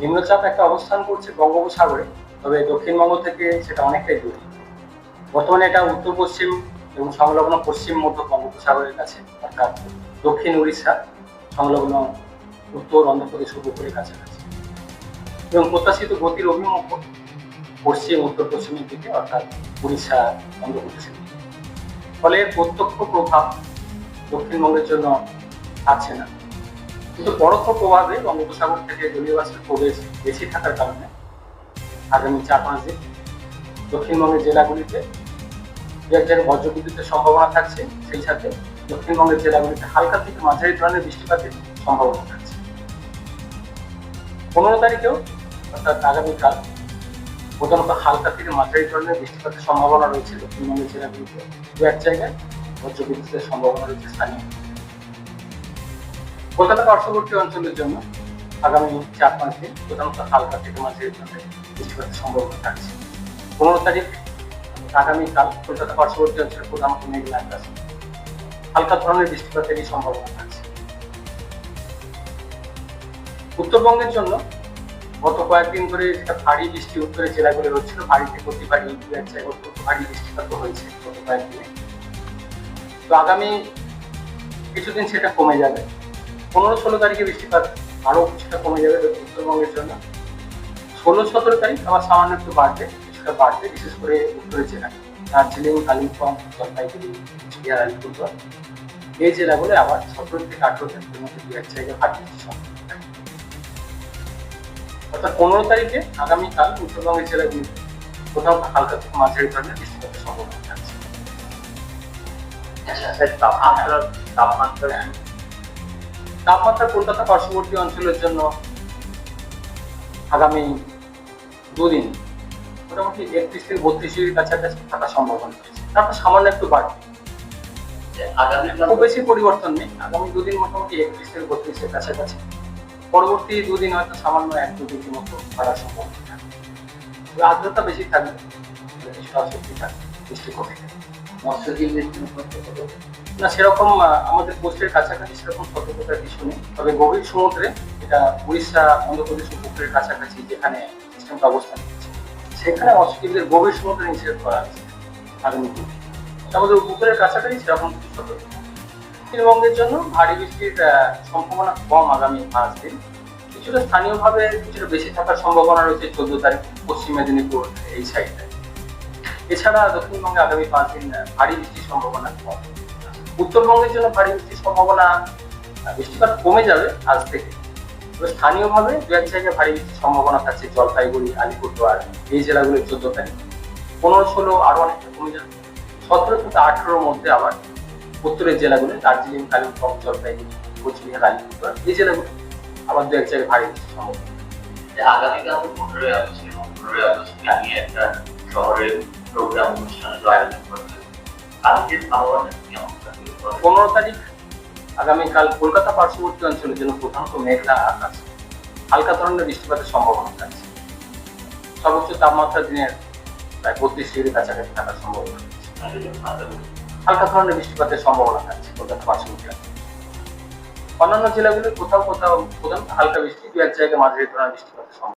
নিম্নচাপ একটা অবস্থান করছে বঙ্গোপসাগরে, তবে দক্ষিণবঙ্গ থেকে সেটা অনেকটাই দূরে। বর্তমানে এটা উত্তর পশ্চিম এবং সংলগ্ন পশ্চিম মধ্য বঙ্গোপসাগরের কাছে, অর্থাৎ দক্ষিণ উড়িষ্যা, সংলগ্ন উত্তর অন্ধ্রপ্রদেশ উপকূলের কাছাকাছি। এবং প্রত্যাশিত গতির অভিমুখ পশ্চিম, উত্তর পশ্চিমের দিকে, অর্থাৎ উড়িষ্যা, অন্ধ্রপ্রদেশের দিকে। ফলে প্রত্যক্ষ প্রভাব দক্ষিণবঙ্গের জন্য আছে না। কিন্তু পরোক্ষ প্রভাবে বঙ্গোপসাগর থেকে জলীয় প্রবেশ বেশি থাকার কারণে আগামী চার পাঁচ দিন দক্ষিণবঙ্গের জেলাগুলিতে দু এক জায়গায় বজ্রবিদ্যুতের সম্ভাবনা থাকছে, সেই সাথে দক্ষিণবঙ্গের জেলাগুলিতে হালকা থেকে মাঝারি ধরনের বৃষ্টিপাতের সম্ভাবনা থাকছে। পনেরো তারিখেও, অর্থাৎ আগামীকাল, প্রধানত হালকা থেকে মাঝারি ধরনের বৃষ্টিপাতের সম্ভাবনা রয়েছে দক্ষিণবঙ্গের জেলাগুলিতে। দু এক জায়গায় বজ্রবিদ্যুতের সম্ভাবনা রয়েছে স্থানীয়। কলকাতা পার্শ্ববর্তী অঞ্চলের জন্য আগামী চার পাঁচ দিন প্রধানত হালকা থেকে মাঝারি ধরনের বৃষ্টিপাতের সম্ভাবনা থাকছে। পনেরো তারিখ, আগামীকাল কলকাতা পার্শ্ববর্তী অঞ্চলে প্রধানত মেঘলা আকাশ হালকা ধরনের বৃষ্টিপাতেরই সম্ভাবনা থাকছে। উত্তরবঙ্গের জন্য গত কয়েকদিন ধরে যেটা ভারী বৃষ্টি উত্তরের জেলাগুলো হচ্ছিল। ভারীতে অতি ভারী দু এক জায়গায় অত্যন্ত ভারী বৃষ্টিপাত হয়েছে গত কয়েকদিনে। তো আগামী কিছুদিন সেটা কমে যাবে। পনেরো ষোলো তারিখে বৃষ্টিপাত আরও কিছুটা কমে যাবে উত্তরবঙ্গের জন্য। ষোলো সতেরো তারিখ আবার সামান্য একটু বাড়বে, কিছুটা বাড়বে, বিশেষ করে উত্তরের জেলা দার্জিলিং, কালিম্পং, জলপাইগুড়ি, কুচবিহার, আলিপুরদুয়ার। এই জেলাগুলো আবার সতেরো থেকে আঠেরো তারিখের মধ্যে দু এক জায়গায় ভারী অর্থাৎ পনেরো তারিখে আগামীকাল উত্তরবঙ্গের জেলাগুলিতে কোথাও হালকা থেকে মাঝারি ধরনের বৃষ্টিপাতের সম্ভাবনা থাকছে। স্যার, তাপমাত্রা তাপমাত্রা কলকাতা পার্শ্ববর্তী অঞ্চলের জন্য আগামী দুদিন মোটামুটি একত্রিশ থেকে বত্রিশ ডিগ্রির কাছাকাছি থাকার সম্ভাবনা রয়েছে। তারপর সামান্য একটু বাড়বে। খুব বেশি পরিবর্তন নেই। আগামী দুদিন মোটামুটি একত্রিশ থেকে বত্রিশের কাছাকাছি। পরবর্তী দুদিন হয়তো সামান্য এক দু ডিগ্রি মতো বাড়ার সম্ভাবনা থাকবে। আর্দ্রতা বেশি থাকবে অস্বস্তি থাকবে বৃষ্টি কমে। মৎস্যজীবীদের জন্য না, সেরকম আমাদের কোস্টের কাছাকাছি সেরকম সতর্কতার কিছু নেই। তবে গভীর সমুদ্রে এটা উড়িষ্যা, অন্ধ্রপ্রদেশ উপকূলের কাছাকাছি যেখানে সিস্টেমটা অবস্থান করছে, সেখানে মৎস্যজীবীদের গভীর সমুদ্রে নিষেধ করা আছে আগামী দিনে। আমাদের উপকূলের কাছাকাছি, সেরকম কিছু সতর্কতা পশ্চিমবঙ্গের জন্য ভারী বৃষ্টির সম্ভাবনা কম আগামী পাঁচ দিন। কিছুটা স্থানীয়ভাবে কিছুটা বেশি থাকার সম্ভাবনা রয়েছে চোদ্দ তারিখ, পশ্চিম মেদিনীপুর এই সাইডে এছাড়া দক্ষিণবঙ্গে আগামী পাঁচ দিন ভারী বৃষ্টির সম্ভাবনা উত্তরবঙ্গের জন্য ভারী বৃষ্টির সম্ভাবনা বৃষ্টিপাত কমে যাবে আজ থেকে। তবে স্থানীয়ভাবে দু এক জায়গায় ভারী বৃষ্টির সম্ভাবনা থাকছে, জলপাইগুড়ি, আলিপুরদুয়ার, এই জেলাগুলোর চোদ্দ তারিখ। পনেরো, ষোলো আরও অনেকটা কমে যাবে। সতেরো থেকে আঠেরোর মধ্যে আবার উত্তরের জেলাগুলো, দার্জিলিং, কালিম্পং, জলপাইগুড়ি, কোচবিহার, আলিপুরদুয়ার, এই জেলাগুলো আবার দু এক জায়গায় ভারী বৃষ্টির সম্ভাবনা। আগামীকাল পনেরোই আগস্ট পনেরোই আগস্টে আমি একটা শহরের প্রোগ্রাম অনুষ্ঠানের আয়োজন করতে কালকের আবহাওয়াটা পনেরো তারিখ আগামীকাল কলকাতা পার্শ্ববর্তী অঞ্চলের জন্য প্রধানত মেঘলা আকাশ। হালকা ধরনের বৃষ্টিপাতের সম্ভাবনা থাকছে। সর্বোচ্চ তাপমাত্রা দিনের প্রায় বত্রিশ ডিগ্রি কাছাকাছি থাকার সম্ভাবনা। হালকা ধরনের বৃষ্টিপাতের সম্ভাবনা থাকছে কলকাতা পার্শ্ববর্তী অন্যান্য জেলাগুলোর কোথাও কোথাও প্রধানত হালকা বৃষ্টি দু এক জায়গায় মাঝারি ধরনের বৃষ্টিপাতের সম্ভাবনা